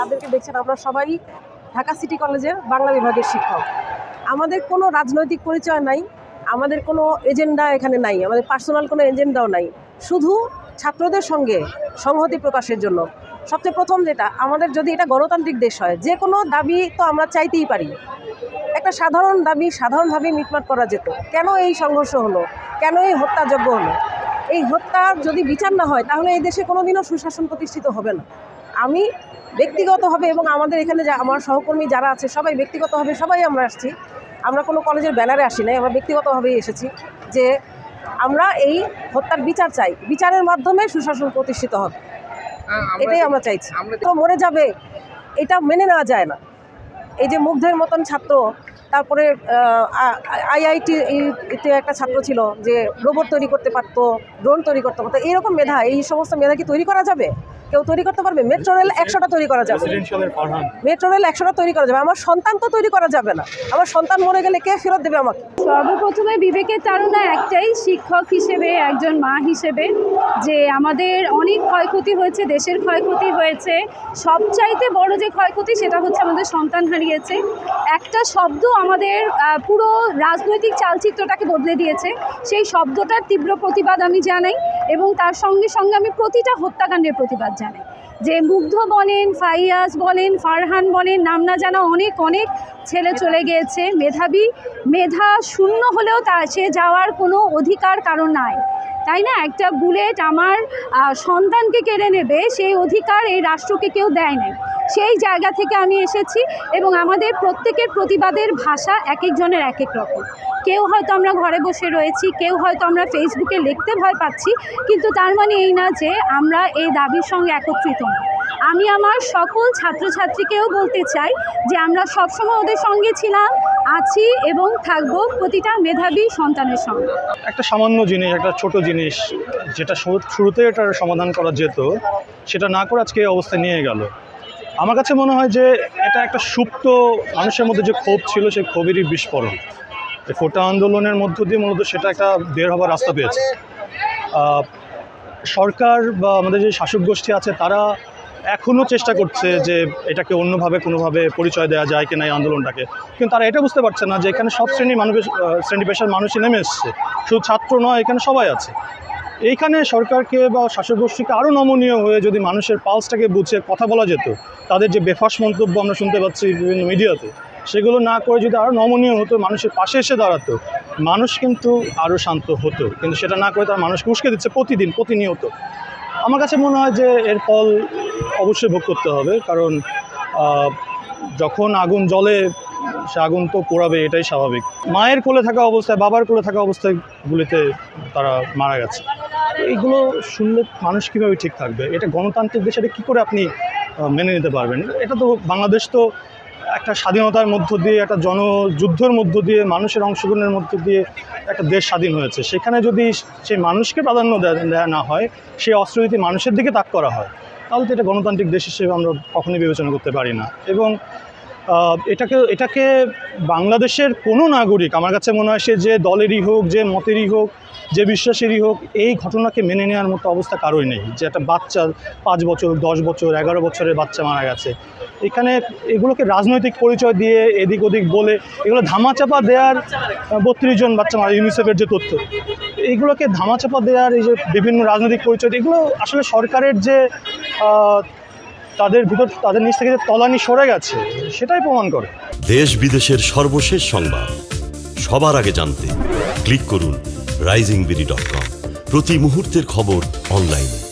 যাদেরকে দেখছেন আমরা সবাই ঢাকা সিটি কলেজের বাংলা বিভাগের শিক্ষক। আমাদের কোনো রাজনৈতিক পরিচয় নাই, আমাদের কোনো এজেন্ডা এখানে নাই, আমাদের পার্সোনাল কোনো এজেন্ডাও নাই। শুধু ছাত্রদের সঙ্গে সংহতি প্রকাশের জন্য। সবচেয়ে প্রথম যেটা, আমাদের যদি এটা গণতান্ত্রিক দেশ হয়, যে কোনো দাবি তো আমরা চাইতেই পারি। একটা সাধারণ দাবি সাধারণভাবে মিটমাট করা যেত। কেন এই সংঘর্ষ হলো? কেন এই হত্যাযজ্ঞ হলো? এই হত্যার যদি বিচার না হয়, তাহলে এই দেশে কোনোদিনও সুশাসন প্রতিষ্ঠিত হবে না। আমি ব্যক্তিগতভাবে এবং আমাদের এখানে যা আমার সহকর্মী যারা আছে সবাই ব্যক্তিগতভাবে সবাই আমরা আসছি। আমরা কোনো কলেজের ব্যানারে আসি নাই আমরা ব্যক্তিগতভাবেই এসেছি যে আমরা এই হত্যার বিচার চাই। বিচারের মাধ্যমে সুশাসন প্রতিষ্ঠিত হবে। এটাই আমরা চাইছি। তো মরে যাবে এটা মেনে নেওয়া যায় না। এই যে মুগ্ধের মতন ছাত্র তারপরে আইআইটি তে একটা ছাত্র ছিল যে রোবট তৈরি করতে পারতো ড্রোন তৈরি করতে পারতো এইরকম মেধা এই সমস্ত মেধা কি তৈরি করা যাবে? কেউ তৈরি করতে পারবে? মেট্রো রেল একশোটা তৈরি করা যাবে। মেট্রো রেল একশোটা তৈরি করা যাবে। আমার সন্তান তো তৈরি করা যাবে না। আমার সন্তান মরে গেলে কে ফেরত দেবে আমাকে? সর্বপ্রথমে বিবেকের তাড়না একটাই শিক্ষক হিসেবে একজন মা হিসেবে যে আমাদের অনেক ক্ষয়ক্ষতি হয়েছে দেশের ক্ষয়ক্ষতি হয়েছে। সবচাইতে বড় যে ক্ষয়ক্ষতি সেটা হচ্ছে আমাদের সন্তান হারিয়েছে। একটা শব্দ আমাদের পুরো রাজনৈতিক চালচিত্রটাকে বদলে দিয়েছে। সেই শব্দটার তীব্র প্রতিবাদ আমি জানাই এবং তার সঙ্গে সঙ্গে আমি প্রতিটা হত্যাকাণ্ডের প্রতিবাদ জানাই যে মুগ্ধ বলেন, ফাইয়াজ বলেন, ফারহান বলেন, নাম না জানা অনেক অনেক ছেলে চলে গিয়েছে। মেধাবী, মেধা শূন্য হলেও তা সে যাওয়ার কোনো অধিকার কারণ নাই। তাই না? একটা বুলেট আমার সন্তানকে কেড়ে নেবে, সেই অধিকার এই রাষ্ট্রকে কেউ দেয় নাই। সেই জায়গা থেকে আমি এসেছি এবং আমাদের প্রত্যেকের প্রতিবাদের ভাষা এক একজনের এক এক রকম। কেউ হয়তো আমরা ঘরে বসে রয়েছি, কেউ হয়তো আমরা ফেসবুকে লিখতে ভয় পাচ্ছি, কিন্তু তার মানে এই না যে আমরা এই দাবির সঙ্গে একত্রিত না আমি আমার সকল ছাত্রছাত্রীকেও বলতে চাই যে আমরা সবসময় ওদের সঙ্গে ছিলাম, আছি এবং থাকব প্রতিটা মেধাবী সন্তানের সঙ্গে। একটা সামান্য জিনিস, একটা ছোট জিনিস, যেটা শুরু- শুরুতে এটার সমাধান করা যেত, সেটা না করে আজকে অবস্থায় নিয়ে গেল। আমার কাছে মনে হয় যে এটা একটা সুপ্ত মানুষের মধ্যে যে ক্ষোভ ছিল, সেই ক্ষোভেরই বিস্ফোরণ। কোটা আন্দোলনের মধ্য দিয়ে মূলত সেটা একটা বের হবার রাস্তা পেয়েছে। সরকার বা আমাদের যে শাসক গোষ্ঠী আছে, তারা এখনও চেষ্টা করছে যে এটাকে অন্যভাবে, কোনোভাবে পরিচয় দেওয়া যায় কিনা এই আন্দোলনটাকে। কিন্তু তারা এটা বুঝতে পারছে না যে এখানে সব শ্রেণি মানুষ শ্রেণি পেশার মানুষই নেমে এসছে। শুধু ছাত্র নয়, এখানে সবাই আছে। এইখানে সরকারকে বা শাসক গোষ্ঠীকে আরও নমনীয় হয়ে যদি মানুষের পালসটাকে বুঝে কথা বলা যেত, তাদের যে বেফাস মন্তব্য আমরা শুনতে পাচ্ছি বিভিন্ন মিডিয়াতে, সেগুলো না করে যদি আরও নমনীয় হতো, মানুষের পাশে এসে দাঁড়াতো, মানুষ কিন্তু আরও শান্ত হতো। কিন্তু সেটা না করে তারা মানুষকে উস্কে দিচ্ছে প্রতিদিন, প্রতিনিয়ত। আমার কাছে মনে হয় যে এর ফল অবশ্যই ভোগ করতে হবে, কারণ যখন আগুন জলে সে আগুন তো পোড়াবে, এটাই স্বাভাবিক। মায়ের কোলে থাকা অবস্থায়, বাবার কোলে থাকা অবস্থায় গুলিতে তারা মারা গেছে। এইগুলো শুনলে মানুষ কীভাবে ঠিক থাকবে? এটা গণতান্ত্রিক দেশে কী করে আপনি মেনে নিতে পারবেন? এটা তো বাংলাদেশ তো একটা স্বাধীনতার মধ্য দিয়ে, একটা জনযুদ্ধের মধ্য দিয়ে, মানুষের অংশগ্রহণের মধ্য দিয়ে একটা দেশ স্বাধীন হয়েছে। সেখানে যদি সেই মানুষকে প্রাধান্য দেয়া না হয় সেই অস্ত্র যদি মানুষের দিকে তাক করা হয় তাহলে তো এটা গণতান্ত্রিক দেশ হিসেবে আমরা কখনোই বিবেচনা করতে পারি না। এবং এটাকে এটাকে বাংলাদেশের কোনো নাগরিক, আমার কাছে মনে হয় সে যে দলেরই হোক, যে মতেরই হোক, যে বিশ্বাসেরই হোক, এই ঘটনাকে মেনে নেওয়ার মতো অবস্থা কারোই নেই। যে একটা বাচ্চা, পাঁচ বছর, দশ বছর, এগারো বছরের বাচ্চা মারা গেছে। এখানে এগুলোকে রাজনৈতিক পরিচয় দিয়ে এদিক ওদিক বলে, এগুলো ধামাচাপা দেওয়ার বত্রিশ জন বাচ্চা মারা, ইউনিসেফের যে তথ্য এইগুলোকে ধামাচাপা দেওয়ার এই যে বিভিন্ন রাজনৈতিক পরিচয়, এগুলো আসলে সরকারের যে তাদের ভিতর, তাদের নিচ থেকে যে তলানি সরে গেছে, সেটাই প্রমাণ করে। দেশ বিদেশের সর্বশেষ সংবাদ। সবার আগে জানতে ক্লিক করুন রাইজিং বিডি ডট কম প্রতি মুহূর্তের খবর অনলাইনে